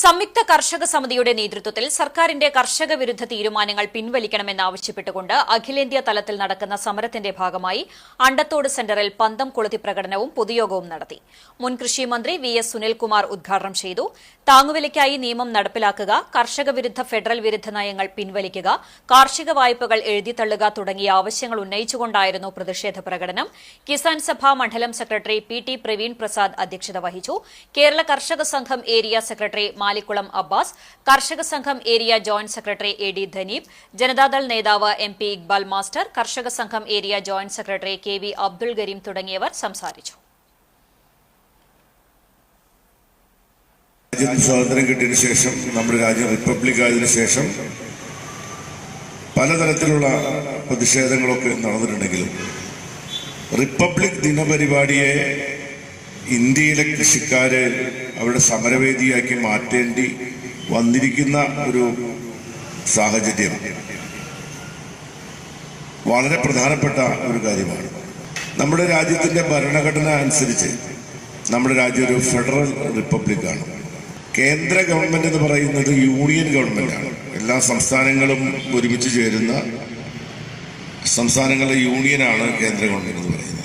സംയുക്ത കർഷക സമിതിയുടെ നേതൃത്വത്തിൽ സർക്കാരിന്റെ കർഷക വിരുദ്ധ തീരുമാനങ്ങൾ പിൻവലിക്കണമെന്നാവശ്യപ്പെട്ടുകൊണ്ട് അഖിലേന്ത്യാ തലത്തിൽ നടക്കുന്ന സമരത്തിന്റെ ഭാഗമായി അണ്ടത്തോട് സെന്ററിൽ പന്തം കൊളുത്തി പ്രകടനവും പൊതുയോഗവും നടത്തി. മുൻ കൃഷിമന്ത്രി വി എസ് സുനിൽകുമാർ ഉദ്ഘാടനം ചെയ്തു. താങ്ങുവിലയ്ക്കായി നിയമം നടപ്പിലാക്കുക കർഷക വിരുദ്ധ ഫെഡറൽ വിരുദ്ധ നയങ്ങൾ പിൻവലിക്കുക കാർഷിക വായ്പകൾ എഴുതിത്തള്ളുക തുടങ്ങിയ ആവശ്യങ്ങൾ ഉന്നയിച്ചുകൊണ്ടായിരുന്നു പ്രതിഷേധ പ്രകടനം. കിസാൻ സഭ മണ്ഡലം secretary P T Praveen Prasad അധ്യക്ഷത വഹിച്ചു. കേരള കർഷക സംഘം ഏരിയ സെക്രട്ടറി മാലിക്കുളം അബ്ബാസ് കർഷക സംഘം area joint secretary A D Dhaneeb Janata Dal നേതാവ് എം പി ഇക്ബാൽ മാസ്റ്റർ കർഷക സംഘം area joint secretary K V Abdul Kareem തുടങ്ങിയവർ സംസാരിച്ചു. സ്വാതന്ത്ര്യം കിട്ടിയതിനു ശേഷം നമ്മുടെ രാജ്യം റിപ്പബ്ലിക് ആയതിനു ശേഷം പലതരത്തിലുള്ള പ്രതിഷേധങ്ങളൊക്കെ നടന്നിട്ടുണ്ടെങ്കിലും റിപ്പബ്ലിക് ദിനപരിപാടിയെ ഇന്ത്യയിലെ കൃഷിക്കാരെ അവരുടെ സമരവേദിയാക്കി മാറ്റേണ്ടി വന്നിരിക്കുന്ന ഒരു സാഹചര്യം വളരെ പ്രധാനപ്പെട്ട ഒരു കാര്യമാണ്. നമ്മുടെ രാജ്യത്തിന്റെ ഭരണഘടന അനുസരിച്ച് നമ്മുടെ രാജ്യം ഒരു ഫെഡറൽ റിപ്പബ്ലിക്കാണ്. കേന്ദ്ര ഗവൺമെന്റ് എന്ന് പറയുന്നത് യൂണിയൻ ഗവൺമെന്റാണ്. എല്ലാ സംസ്ഥാനങ്ങളും ഒരുമിച്ച് ചേരുന്ന സംസ്ഥാനങ്ങളുടെ യൂണിയനാണ് കേന്ദ്ര ഗവൺമെന്റ് എന്ന് പറയുന്നത്.